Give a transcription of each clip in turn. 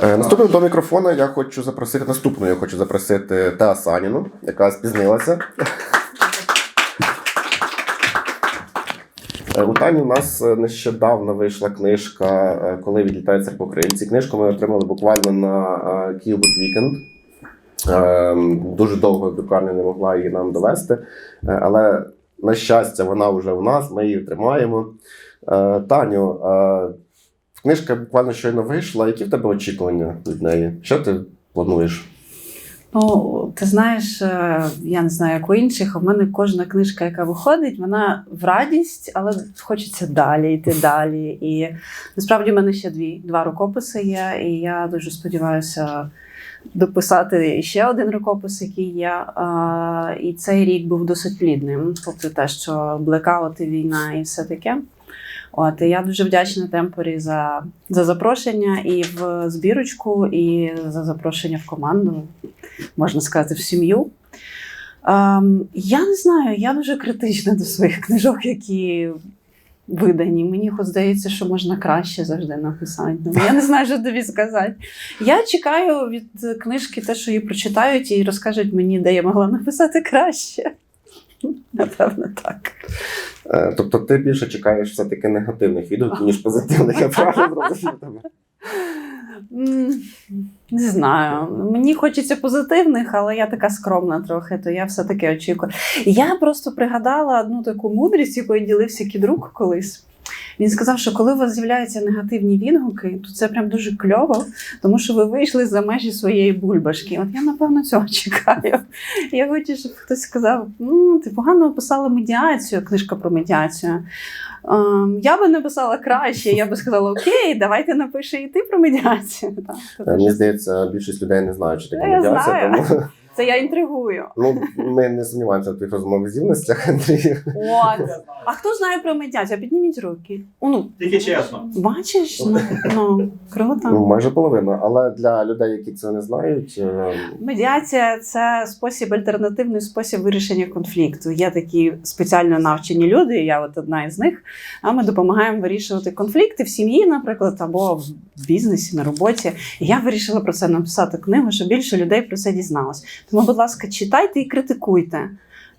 Е, Наступним до мікрофона я хочу запросити наступну. Я хочу запросити Теа Саніну, яка спізнилася. Е, У Тані у нас е, нещодавно вийшла книжка Коли відлітає церква українці. Книжку ми отримали буквально на Київбук Вікенд. Дуже довго друкарня не могла її нам довести, але на щастя, вона вже у нас, ми її тримаємо. Таню, книжка буквально щойно вийшла. Які в тебе очікування від неї? Що ти плануєш? Ну, ти знаєш, е, я не знаю, як у інших, в мене кожна книжка, яка виходить, вона в радість, але хочеться далі йти далі. І насправді в мене ще дві два рукописи є, і я дуже сподіваюся дописати ще один рукопис, який є. І цей рік був досить плідним, попри те, що блекаут і війна і все таке. От і я дуже вдячна темпорі за, за запрошення і в збірочку, і за запрошення в команду, можна сказати, в сім'ю. Ем, я не знаю, я дуже критична до своїх книжок, які видані. Мені хоч здається, що можна краще завжди написати. Ну, я не знаю, що тобі сказати. Я чекаю від книжки те, що її прочитають і розкажуть мені, де я могла написати краще. Напевно, так. Е, Тобто ти більше чекаєш все-таки негативних відгуків, ніж позитивних, я правильно зрозумів тебе. Не знаю. Мені хочеться позитивних, але я така скромна трохи, то я все-таки очікую. Я просто пригадала одну таку мудрість, якою ділився кідрук колись. Він сказав, що коли у вас з'являються негативні відгуки, то це прям дуже кльово, тому що ви вийшли за межі своєї бульбашки. От я, напевно, цього чекаю. Я хочу, щоб хтось сказав: ну, ти погано описала медіацію, книжка про медіацію. Ем, Я би написала краще, я би сказала: Окей, давайте напиши і ти про медіацію. Так, Е, Мені здається, більшість людей не знають, що таке Я медіація, знаю. тому Це я інтригую. ну, ми не сумніваємося в твоїх розмовах здібностях, Андрій. От. А хто знає про медіацію? Підніміть руки. О, Ну, Тільки чесно. бачиш? Ну, ну круто. Ну, майже половина. Але для людей, які це не знають, е, Медіація це спосіб, альтернативний спосіб вирішення конфлікту. Є такі спеціально навчені люди, я от одна із них. А ми допомагаємо вирішувати конфлікти в сім'ї, наприклад, або в бізнесі, на роботі. І я вирішила про це написати книгу, щоб більше людей про це дізналось. Тому, будь ласка, читайте і критикуйте.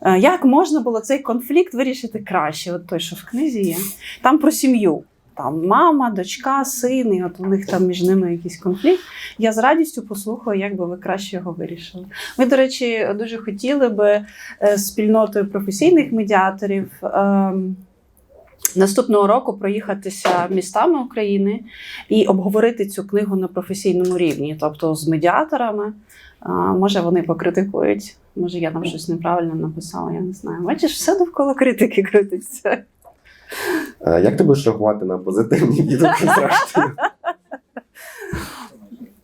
Е, Як можна було цей конфлікт вирішити краще? От той, що в книзі є. Там про сім'ю. Там мама, дочка, син, і от у них там між ними якийсь конфлікт. Я з радістю послухаю, як би ви краще його вирішили. Ми, до речі, дуже хотіли би е, з спільнотою професійних медіаторів. ем, Наступного року проїхатися містами України і обговорити цю книгу на професійному рівні, тобто з медіаторами. А, Може, вони покритикують, може, я там щось неправильно написала, я не знаю. Бачиш, все довкола критики крутиться. е, як ти будеш реагувати на позитивні відгуки зрештою?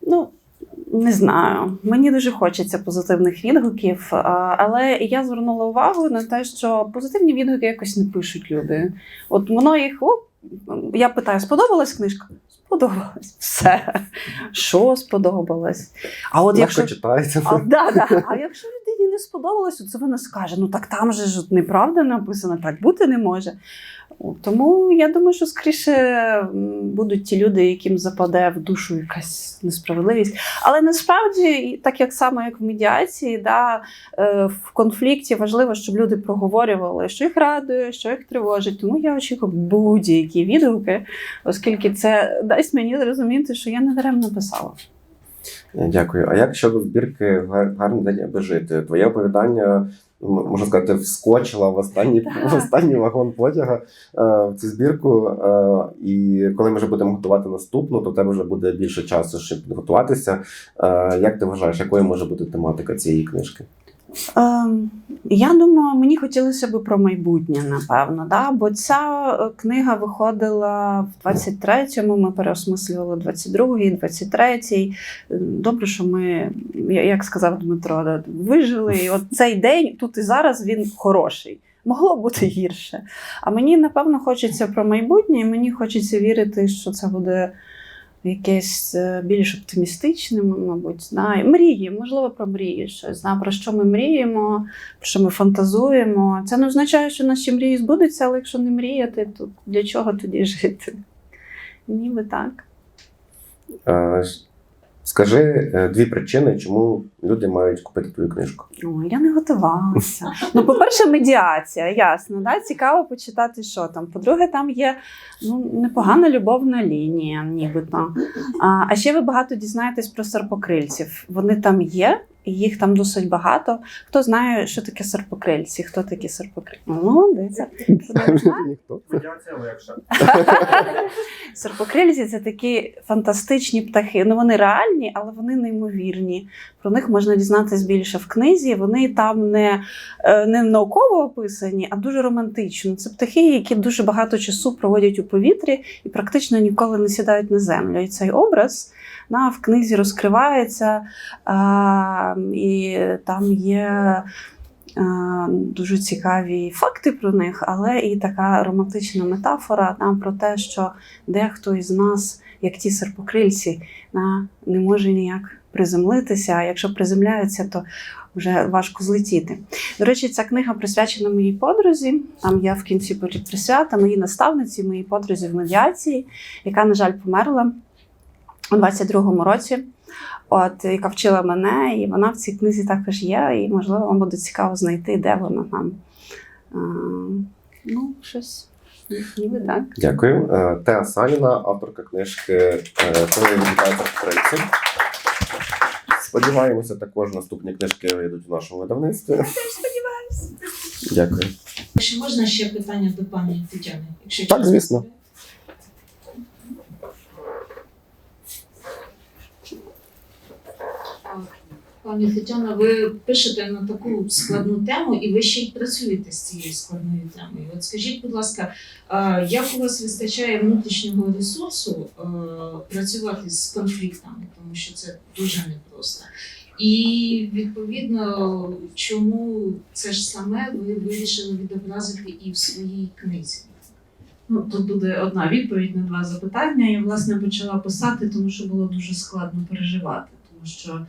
Ну, не знаю. Мені дуже хочеться позитивних відгуків, але я звернула увагу на те, що позитивні відгуки якось не пишуть люди. От воно їх. О, я питаю, сподобалась книжка? Сподобалась. Все. Що сподобалось? А от якщо. Читається. А, да, да. а якщо людині не сподобалось, це вона скаже: ну так там же ж неправда написано, так бути не може. Тому я думаю, що скоріше будуть ті люди, яким западе в душу якась несправедливість. Але насправді, так як само, як в медіації, да, е, в конфлікті важливо, щоб люди проговорювали, що їх радує, що їх тривожить. Тому я очікую будь-які відгуки, оскільки це дасть мені зрозуміти, що я не даремно писала. Дякую. А як щодо збірки «Гар- гарний день аби жити? Твоє оповідання, можна сказати, вскочила в останній, в останній вагон потяга е, в цю збірку. Е, і коли ми вже будемо готувати наступну, то в тебе вже буде більше часу, щоб підготуватися. Е, як ти вважаєш, якою може бути тематика цієї книжки? Ем, я думаю, мені хотілося б про майбутнє, напевно, да? бо ця е, книга виходила в 23-му, ми переосмислювали 22-й, 23-й. Е, Добре, що ми, як сказав Дмитро, вижили. І от цей день тут і зараз він хороший. Могло бути гірше. А мені, напевно, хочеться про майбутнє, і мені хочеться вірити, що це буде якесь е, більш оптимістичним, мабуть, знає. мрії, можливо, про мрії щось, да, про що ми мріємо, про що ми фантазуємо. Це не означає, що наші мрії збудуться, але якщо не мріяти, то для чого тоді жити? Ніби так. Е, Скажи е, дві причини, чому люди мають купити твою книжку. О, я не готувалася. Ну, по-перше, медіація, ясно, да? цікаво почитати, що там. По-друге, там є ну, непогана любовна лінія, нібито. А, а ще ви багато дізнаєтесь про серпокрильців. Вони там є, і їх там досить багато. Хто знає, що таке серпокрильці? Хто такі серпокрильці? Молодець. Ніхто. Медіація. Серпокрильці це такі фантастичні птахи. Ну вони реальні, але вони неймовірні. Про них можна дізнатися більше в книзі. Вони там не, е, не науково описані, а дуже романтично. Це птахи, які дуже багато часу проводять у повітрі і практично ніколи не сідають на землю. І цей образ на, в книзі розкривається, а, і там є. Е, Дуже цікаві факти про них, але і така романтична метафора там про те, що дехто із нас, як ті серпокрильці, не може ніяк приземлитися. А якщо приземляються, то вже важко злетіти. До речі, ця книга присвячена моїй подрузі. Там я в кінці присвята моїй наставниці, моїй подрузі в медіації, яка, на жаль, померла у 22-му році. От, яка вчила мене, і вона в цій книзі також є, і можливо вам буде цікаво знайти, де вона там. А, ну, щось ніби так. Дякую. Е, Теа Саніна, авторка книжки е, Коли відлітається українці. Сподіваємося, також наступні книжки вийдуть в нашому видавництві. Сподіваюся. Дякую. Чи можна ще питання до пані Тетяни? Якщо Так, звісно. дозволяє? Так. Пані Тетяна, ви пишете на таку складну тему, і ви ще й працюєте з цією складною темою. От скажіть, будь ласка, як у вас вистачає внутрішнього ресурсу е, працювати з конфліктами, тому що це дуже непросто. І відповідно, чому це ж саме ви вирішили відобразити і в своїй книзі? Ну, тут буде одна відповідь на два запитання. Я власне почала писати, тому що було дуже складно переживати. Тому що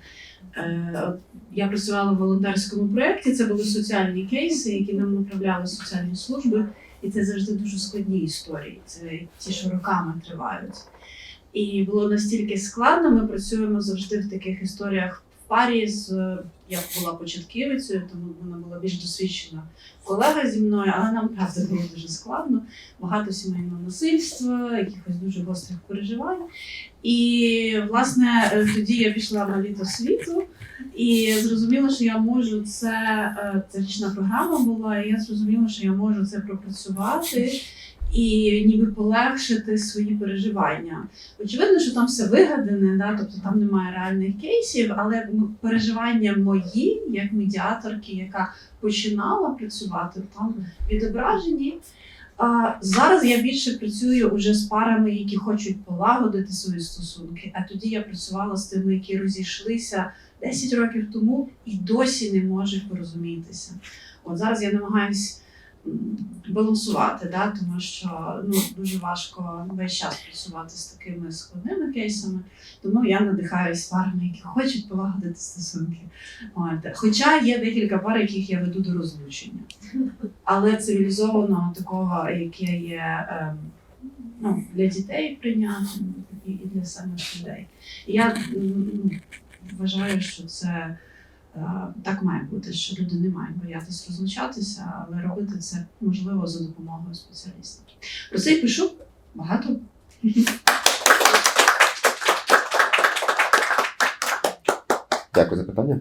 е, от я працювала в волонтерському проєкті, це були соціальні кейси, які нам направляли соціальні служби, і це завжди дуже складні історії. Це ті, що роками тривають. І було настільки складно. Ми працюємо завжди в таких історіях в парі з я була початківицею, тому вона була більш досвідчена колега зі мною, але нам правда було дуже складно багато сімейного насильства, якихось дуже гострих переживань. І власне е, тоді я пішла на літо світу і зрозуміла, що я можу це. е, річна програма була, і я зрозуміла, що я можу це пропрацювати. І ніби полегшити свої переживання. Очевидно, що там все вигадане, да? тобто там немає реальних кейсів, але переживання мої, як медіаторки, яка починала працювати, там відображені. А зараз я більше працюю уже з парами, які хочуть полагодити свої стосунки. А тоді я працювала з тими, які розійшлися 10 років тому і досі не можуть порозумітися. От зараз я намагаюсь балансувати, да, тому що ну, дуже важко весь час працювати з такими складними кейсами. Тому я надихаюсь парами, які хочуть полагодити стосунки. От. Хоча є декілька пар, яких я веду до розлучення але цивілізованого такого, яке є ем, ну, для дітей прийнятним і, для самих людей. Я м, вважаю, що це е, так має бути, що люди не мають боятися розлучатися, але робити це можливо за допомогою спеціаліста. Про це я пишу багато. Дякую за питання.